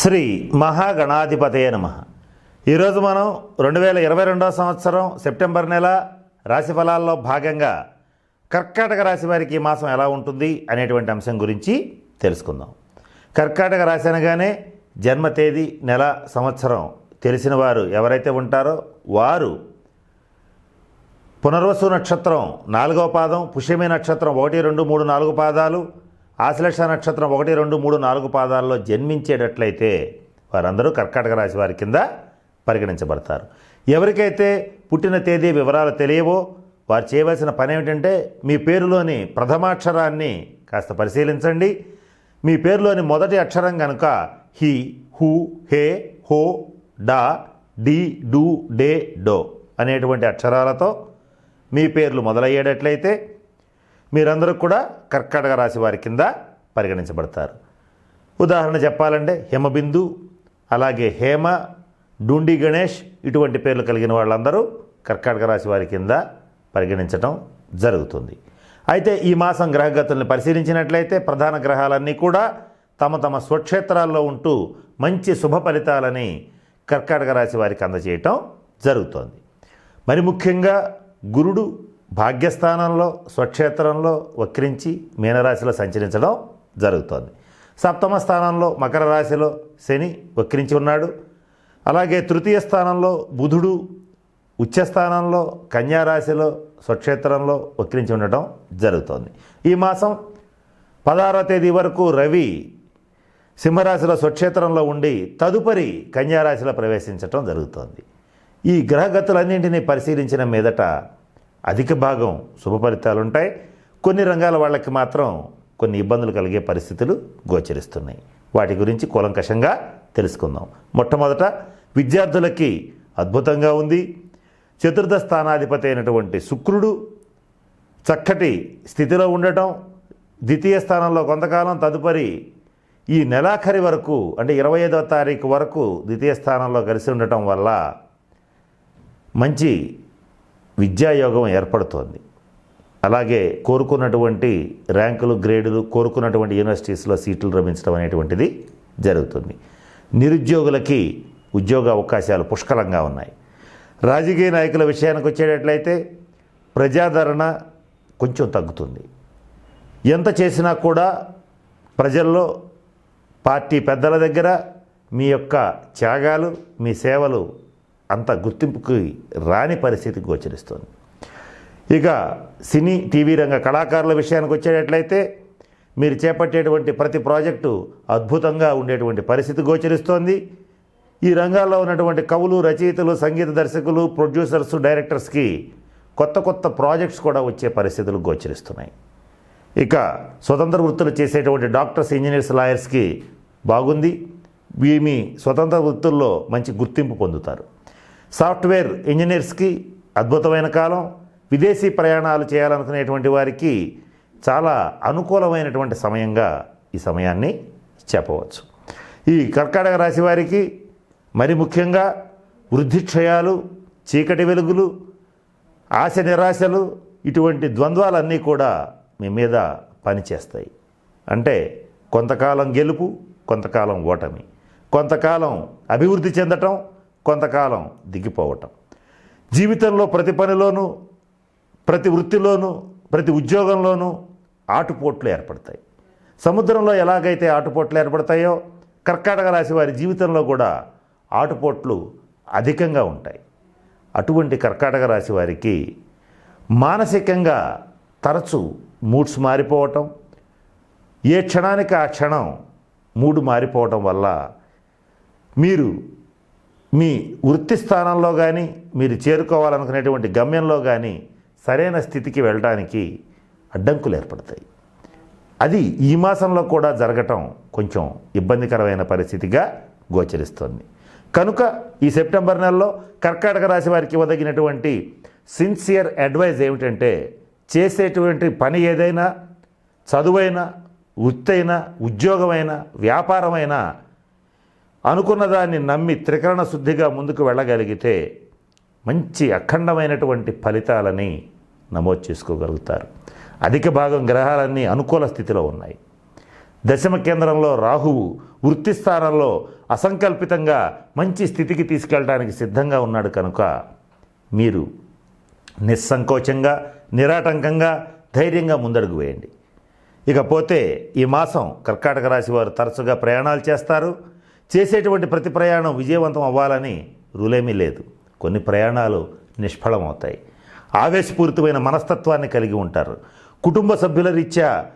శ్రీ మహాగణాధిపతయ నమ. ఈరోజు మనం రెండు వేల ఇరవై రెండవ సంవత్సరం సెప్టెంబర్ నెల రాశి ఫలాల్లో భాగంగా కర్కాటక రాశి వారికి ఈ మాసం ఎలా ఉంటుంది అనేటువంటి అంశం గురించి తెలుసుకుందాం. కర్కాటక రాశి అనగానే జన్మ తేదీ నెల సంవత్సరం తెలిసిన వారు ఎవరైతే ఉంటారో వారు పునర్వసు నక్షత్రం నాలుగవ పాదం పుష్యమి నక్షత్రం ఒకటి రెండు మూడు నాలుగు పాదాలు ఆశ్లేష నక్షత్రం ఒకటి రెండు మూడు నాలుగు పాదాల్లో జన్మించేటట్లయితే వారందరూ కర్కాటక రాశి వారి కింద పరిగణించబడతారు. ఎవరికైతే పుట్టిన తేదీ వివరాలు తెలియవో వారు చేయవలసిన పని ఏమిటంటే మీ పేరులోని ప్రథమాక్షరాన్ని కాస్త పరిశీలించండి. మీ పేరులోని మొదటి అక్షరం కనుక హి హు హే హో డా డి డు డే డో అనేటువంటి అక్షరాలతో మీ పేర్లు మొదలయ్యేటట్లయితే మీరందరూ కూడా కర్కాటక రాశి వారి కింద పరిగణించబడతారు. ఉదాహరణ చెప్పాలంటే హిమబిందు అలాగే హేమ డూండి గణేష్ ఇటువంటి పేర్లు కలిగిన వాళ్ళందరూ కర్కాటక రాశి వారి కింద పరిగణించటం జరుగుతుంది. అయితే ఈ మాసం గ్రహగతుల్ని పరిశీలించినట్లయితే ప్రధాన గ్రహాలన్నీ కూడా తమ తమ స్వక్షేత్రాల్లో ఉంటూ మంచి శుభ ఫలితాలని కర్కాటక రాశి వారికి అందజేయటం జరుగుతోంది. మరి ముఖ్యంగా గురుడు భాగ్యస్థానంలో స్వక్షేత్రంలో వక్రించి మీనరాశిలో సంచరించడం జరుగుతోంది. సప్తమ స్థానంలో మకర రాశిలో శని వక్రించి ఉన్నాడు. అలాగే తృతీయ స్థానంలో బుధుడు ఉచ్చస్థానంలో కన్యారాశిలో స్వక్షేత్రంలో వక్రించి ఉండటం జరుగుతోంది. ఈ మాసం పదహారవ తేదీ వరకు రవి సింహరాశిలో స్వక్షేత్రంలో ఉండి తదుపరి కన్యారాశిలో ప్రవేశించటం జరుగుతోంది. ఈ గ్రహగతులన్నింటినీ పరిశీలించిన మీదట అధిక భాగం శుభ ఫలితాలు ఉంటాయి కొన్ని రంగాల వాళ్ళకి మాత్రం కొన్ని ఇబ్బందులు కలిగే పరిస్థితులు గోచరిస్తున్నాయి. వాటి గురించి కూలంకషంగా తెలుసుకుందాం. మొట్టమొదట విద్యార్థులకి అద్భుతంగా ఉంది. చతుర్థ స్థానాధిపతి అయినటువంటి శుక్రుడు చక్కటి స్థితిలో ఉండటం ద్వితీయ స్థానంలో కొంతకాలం తదుపరి ఈ నెలాఖరి వరకు అంటే ఇరవై ఐదవ తారీఖు వరకు ద్వితీయ స్థానంలో కలిసి ఉండటం వల్ల మంచి విద్యాయోగం ఏర్పడుతోంది. అలాగే కోరుకున్నటువంటి ర్యాంకులు గ్రేడులు కోరుకున్నటువంటి యూనివర్సిటీస్లో సీట్లు రమించడం అనేటువంటిది జరుగుతుంది. నిరుద్యోగులకి ఉద్యోగ అవకాశాలు పుష్కలంగా ఉన్నాయి. రాజకీయ నాయకుల విషయానికి వచ్చేటట్లయితే ప్రజాదరణ కొంచెం తగ్గుతుంది. ఎంత చేసినా కూడా ప్రజల్లో పార్టీ పెద్దల దగ్గర మీ యొక్క త్యాగాలు మీ సేవలు అంత గుర్తింపుకి రాని పరిస్థితి గోచరిస్తుంది. ఇక సినీ టీవీ రంగ కళాకారుల విషయానికి వచ్చేటట్లయితే మీరు చేపట్టేటువంటి ప్రతి ప్రాజెక్టు అద్భుతంగా ఉండేటువంటి పరిస్థితి గోచరిస్తోంది. ఈ రంగాల్లో ఉన్నటువంటి కవులు రచయితలు సంగీత దర్శకులు ప్రొడ్యూసర్స్ డైరెక్టర్స్కి కొత్త కొత్త ప్రాజెక్ట్స్ కూడా వచ్చే పరిస్థితులు గోచరిస్తున్నాయి. ఇక స్వతంత్ర వృత్తులు చేసేటువంటి డాక్టర్స్ ఇంజనీర్స్ లాయర్స్కి బాగుంది. వీమి మీ స్వతంత్ర వృత్తుల్లో మంచి గుర్తింపు పొందుతారు. సాఫ్ట్వేర్ ఇంజనీర్స్కి అద్భుతమైన కాలం విదేశీ ప్రయాణాలు చేయాలనుకునేటువంటి వారికి చాలా అనుకూలమైనటువంటి సమయంగా ఈ సమయాన్ని చెప్పవచ్చు. ఈ కర్కాటక రాశి వారికి మరి ముఖ్యంగా వృద్ధిక్షయాలు చీకటి వెలుగులు ఆశ నిరాశలు ఇటువంటి ద్వంద్వాలన్నీ కూడా మీ మీద పనిచేస్తాయి. అంటే కొంతకాలం గెలుపు కొంతకాలం ఓటమి. కొంతకాలం అభివృద్ధి చెందటం కొంతకాలం దిగిపోవటం. జీవితంలో ప్రతి పనిలోనూ ప్రతి వృత్తిలోనూ ప్రతి ఉద్యోగంలోనూ ఆటుపోట్లు ఏర్పడతాయి. సముద్రంలో ఎలాగైతే ఆటుపోట్లు ఏర్పడతాయో కర్కాటక రాశి వారి జీవితంలో కూడా ఆటుపోట్లు అధికంగా ఉంటాయి. అటువంటి కర్కాటక రాశి వారికి మానసికంగా తరచు మూడ్స్ మారిపోవటం ఏ క్షణానికి ఆ క్షణం మూడు మారిపోవటం వల్ల మీరు మీ వృత్తి స్థానంలో కానీ మీరు చేరుకోవాలనుకునేటువంటి గమ్యంలో కానీ సరైన స్థితికి వెళ్ళడానికి అడ్డంకులు ఏర్పడతాయి. అది ఈ మాసంలో కూడా జరగటం కొంచెం ఇబ్బందికరమైన పరిస్థితిగా గోచరిస్తోంది. కనుక ఈ సెప్టెంబర్ నెలలో కర్కాటక రాశి వారికి ఇవ్వదగినటువంటి సిన్సియర్ అడ్వైజ్ ఏమిటంటే చేసేటువంటి పని ఏదైనా చదువైనా వృత్తైనా ఉద్యోగమైనా వ్యాపారమైనా అనుకున్న దాన్ని నమ్మి త్రికరణ శుద్ధిగా ముందుకు వెళ్ళగలిగితే మంచి అఖండమైనటువంటి ఫలితాలని నమోదు చేసుకోగలుగుతారు. అధిక భాగం గ్రహాలన్నీ అనుకూల స్థితిలో ఉన్నాయి. దశమ కేంద్రంలో రాహువు వృత్తి స్థానంలో అసంకల్పితంగా మంచి స్థితికి తీసుకెళ్ళడానికి సిద్ధంగా ఉన్నాడు కనుక మీరు నిస్సంకోచంగా నిరాటంకంగా ధైర్యంగా ముందడుగు వేయండి. ఇకపోతే ఈ మాసం కర్కాటక రాశి వారు తరచుగా ప్రయాణాలు చేస్తారు. చేసేటువంటి ప్రతి ప్రయాణం విజయవంతం అవ్వాలని రూలేమీ లేదు. కొన్ని ప్రయాణాలు నిష్ఫలమవుతాయి. ఆవేశపూరితమైన మనస్తత్వాన్ని కలిగి ఉంటారు. కుటుంబ సభ్యుల రీత్యా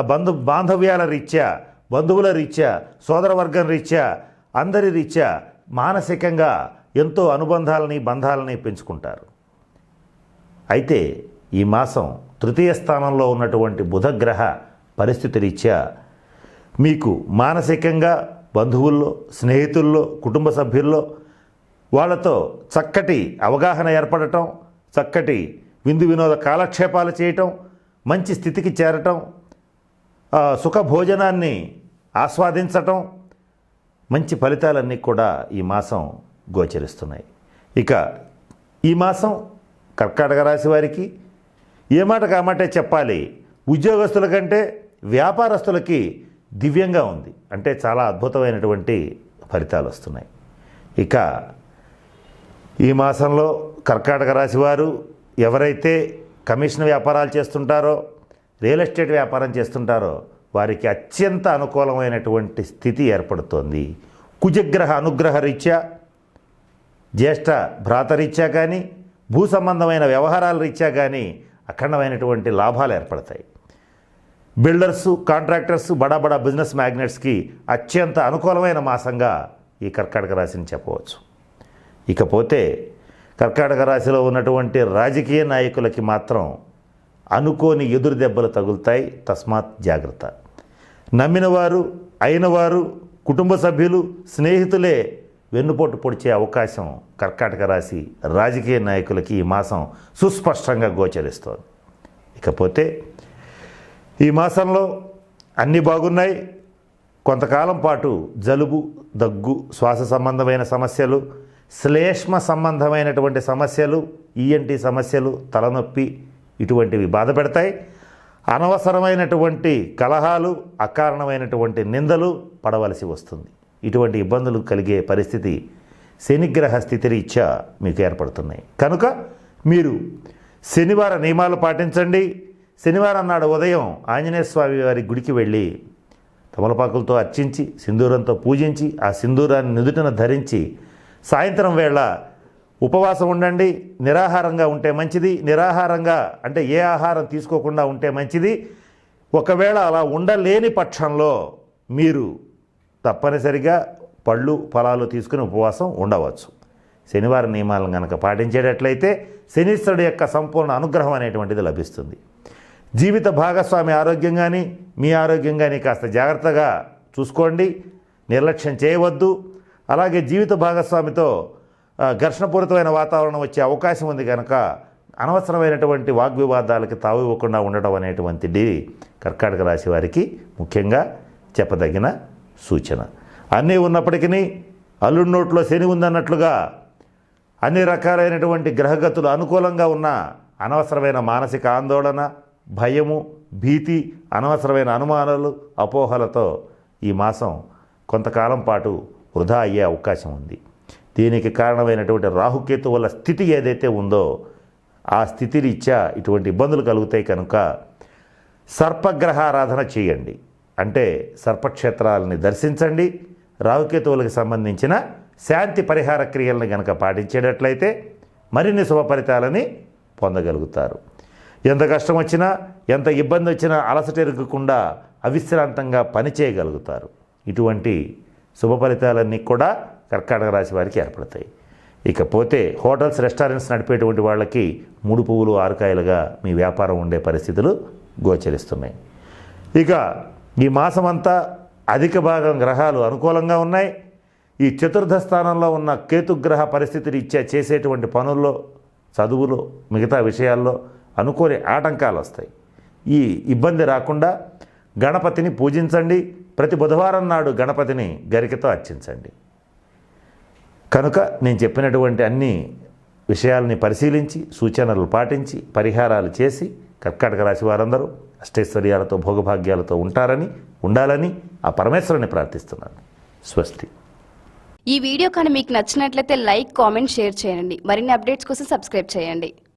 బంధు బాంధవ్యాల రీత్యా బంధువుల రీత్యా సోదరవర్గం రీత్యా అందరి రీత్యా మానసికంగా ఎంతో అనుబంధాలని బంధాలని పెంచుకుంటారు. అయితే ఈ మాసం తృతీయ స్థానంలో ఉన్నటువంటి బుధగ్రహ పరిస్థితి రీత్యా మీకు మానసికంగా బంధువుల్లో స్నేహితుల్లో కుటుంబ సభ్యుల్లో వాళ్ళతో చక్కటి అవగాహన ఏర్పడటం చక్కటి విందు వినోద కాలక్షేపాలు చేయటం మంచి స్థితికి చేరటం సుఖ భోజనాన్ని ఆస్వాదించటం మంచి ఫలితాలన్నీ కూడా ఈ మాసం గోచరిస్తున్నాయి. ఇక ఈ మాసం కర్కాటక రాశి వారికి ఏ మాట కామాటే చెప్పాలి? ఉద్యోగస్తుల కంటే వ్యాపారస్తులకి దివ్యంగా ఉంది. అంటే చాలా అద్భుతమైనటువంటి ఫలితాలు వస్తున్నాయి. ఇక ఈ మాసంలో కర్కాటక రాశి వారు ఎవరైతే కమిషన్ వ్యాపారాలు చేస్తుంటారో రియల్ ఎస్టేట్ వ్యాపారం చేస్తుంటారో వారికి అత్యంత అనుకూలమైనటువంటి స్థితి ఏర్పడుతోంది. కుజగ్రహ అనుగ్రహ రీత్యా జ్యేష్ఠ భ్రాతరీత్యా కానీ భూ సంబంధమైన వ్యవహారాల రీత్యా కానీ అఖండమైనటువంటి లాభాలు ఏర్పడతాయి. బిల్డర్స్ కాంట్రాక్టర్స్ బడా బడా బిజినెస్ మ్యాగ్నెట్స్కి అత్యంత అనుకూలమైన మాసంగా ఈ కర్కాటక రాశిని చెప్పవచ్చు. ఇకపోతే కర్కాటక రాశిలో ఉన్నటువంటి రాజకీయ నాయకులకి మాత్రం అనుకోని ఎదురు దెబ్బలు తగులుతాయి. తస్మాత్ జాగ్రత్త. నమ్మినవారు అయినవారు కుటుంబ సభ్యులు స్నేహితులే వెన్నుపోటు పొడిచే అవకాశం కర్కాటక రాశి రాజకీయ నాయకులకి ఈ మాసం సుస్పష్టంగా గోచరిస్తోంది. ఇకపోతే ఈ మాసంలో అన్నీ బాగున్నాయి. కొంతకాలం పాటు జలుబు దగ్గు శ్వాస సంబంధమైన సమస్యలు శ్లేష్మ సంబంధమైనటువంటి సమస్యలు ఈఎన్టీ సమస్యలు తలనొప్పి ఇటువంటివి బాధ పెడతాయి. అనవసరమైనటువంటి కలహాలు అకారణమైనటువంటి నిందలు పడవలసి వస్తుంది. ఇటువంటి ఇబ్బందులు కలిగే పరిస్థితి శనిగ్రహ స్థితిరీత్యా మీకు ఏర్పడుతున్నాయి. కనుక మీరు శనివార నియమాలు పాటించండి. శనివారం నాడు ఉదయం ఆంజనేయ స్వామి వారి గుడికి వెళ్ళి తమలపాకులతో అర్చించి సింధూరంతో పూజించి ఆ సింధూరాన్ని నుదుటిన ధరించి సాయంత్రం వేళ ఉపవాసం ఉండండి. నిరాహారంగా ఉంటే మంచిది. నిరాహారంగా అంటే ఏ ఆహారం తీసుకోకుండా ఉంటే మంచిది. ఒకవేళ అలా ఉండలేని పక్షంలో మీరు తప్పనిసరిగా పళ్ళు ఫలాలు తీసుకుని ఉపవాసం ఉండవచ్చు. శనివారం నియమాలను కనుక పాటించేటట్లయితే శనీశ్వరుడు యొక్క సంపూర్ణ అనుగ్రహం అనేటువంటిది లభిస్తుంది. జీవిత భాగస్వామి ఆరోగ్యం కానీ మీ ఆరోగ్యం కానీ కాస్త జాగ్రత్తగా చూసుకోండి నిర్లక్ష్యం చేయవద్దు. అలాగే జీవిత భాగస్వామితో ఘర్షణపూరితమైన వాతావరణం వచ్చే అవకాశం ఉంది కనుక అనవసరమైనటువంటి వాగ్వివాదాలకి తావు ఇవ్వకుండా ఉండటం అనేటువంటిది కర్కాటక రాశి వారికి ముఖ్యంగా చెప్పదగిన సూచన. అన్నీ ఉన్నప్పటికీ అల్లుడి నోట్లో శని ఉందన్నట్లుగా అన్ని రకాలైనటువంటి గ్రహగతులు అనుకూలంగా ఉన్న అనవసరమైన మానసిక ఆందోళన భయము భీతి అనవసరమైన అనుమానాలు అపోహలతో ఈ మాసం కొంతకాలం పాటు వృధా అయ్యే అవకాశం ఉంది. దీనికి కారణమైనటువంటి రాహుకేతు వల్ల స్థితి ఏదైతే ఉందో ఆ స్థితి రీత్యా ఇటువంటి ఇబ్బందులు కలుగుతాయి కనుక సర్పగ్రహారాధన చేయండి. అంటే సర్పక్షేత్రాలని దర్శించండి. రాహుకేతువులకు సంబంధించిన శాంతి పరిహార క్రియలను గనక పాటించేటట్లయితే మరిన్ని శుభ ఫలితాలని పొందగలుగుతారు. ఎంత కష్టం వచ్చినా ఎంత ఇబ్బంది వచ్చినా అలసటెరగకుండా అవిశ్రాంతంగా పనిచేయగలుగుతారు ఇటువంటి శుభ ఫలితాలన్నీ కూడా కర్కాటక రాశి వారికి ఏర్పడతాయి. ఇకపోతే హోటల్స్ రెస్టారెంట్స్ నడిపేటువంటి వాళ్ళకి మూడు పువ్వులు ఆరుకాయలుగా మీ వ్యాపారం ఉండే పరిస్థితులు గోచరిస్తున్నాయి. ఇక ఈ అంతా అధిక భాగం గ్రహాలు అనుకూలంగా ఉన్నాయి. ఈ చతుర్థ స్థానంలో ఉన్న కేతుగ్రహ పరిస్థితి ఇచ్చే చేసేటువంటి పనుల్లో చదువులో మిగతా విషయాల్లో అనుకోని ఆటంకాలు వస్తాయి ఈ ఇబ్బంది రాకుండా గణపతిని పూజించండి. ప్రతి బుధవారం నాడు గణపతిని గరికతో అర్చించండి. కనుక నేను చెప్పినటువంటి అన్ని విషయాల్ని పరిశీలించి సూచనలు పాటించి పరిహారాలు చేసి కర్కాటక రాశి వారందరూ అష్టైశ్వర్యాలతో భోగభాగ్యాలతో ఉంటారని ఉండాలని ఆ పరమేశ్వరుని ప్రార్థిస్తున్నాను. స్వస్తి. ఈ వీడియో కానీ మీకు నచ్చినట్లయితే లైక్ కామెంట్ షేర్ చేయండి. మరిన్ని అప్డేట్స్ కోసం సబ్స్క్రైబ్ చేయండి.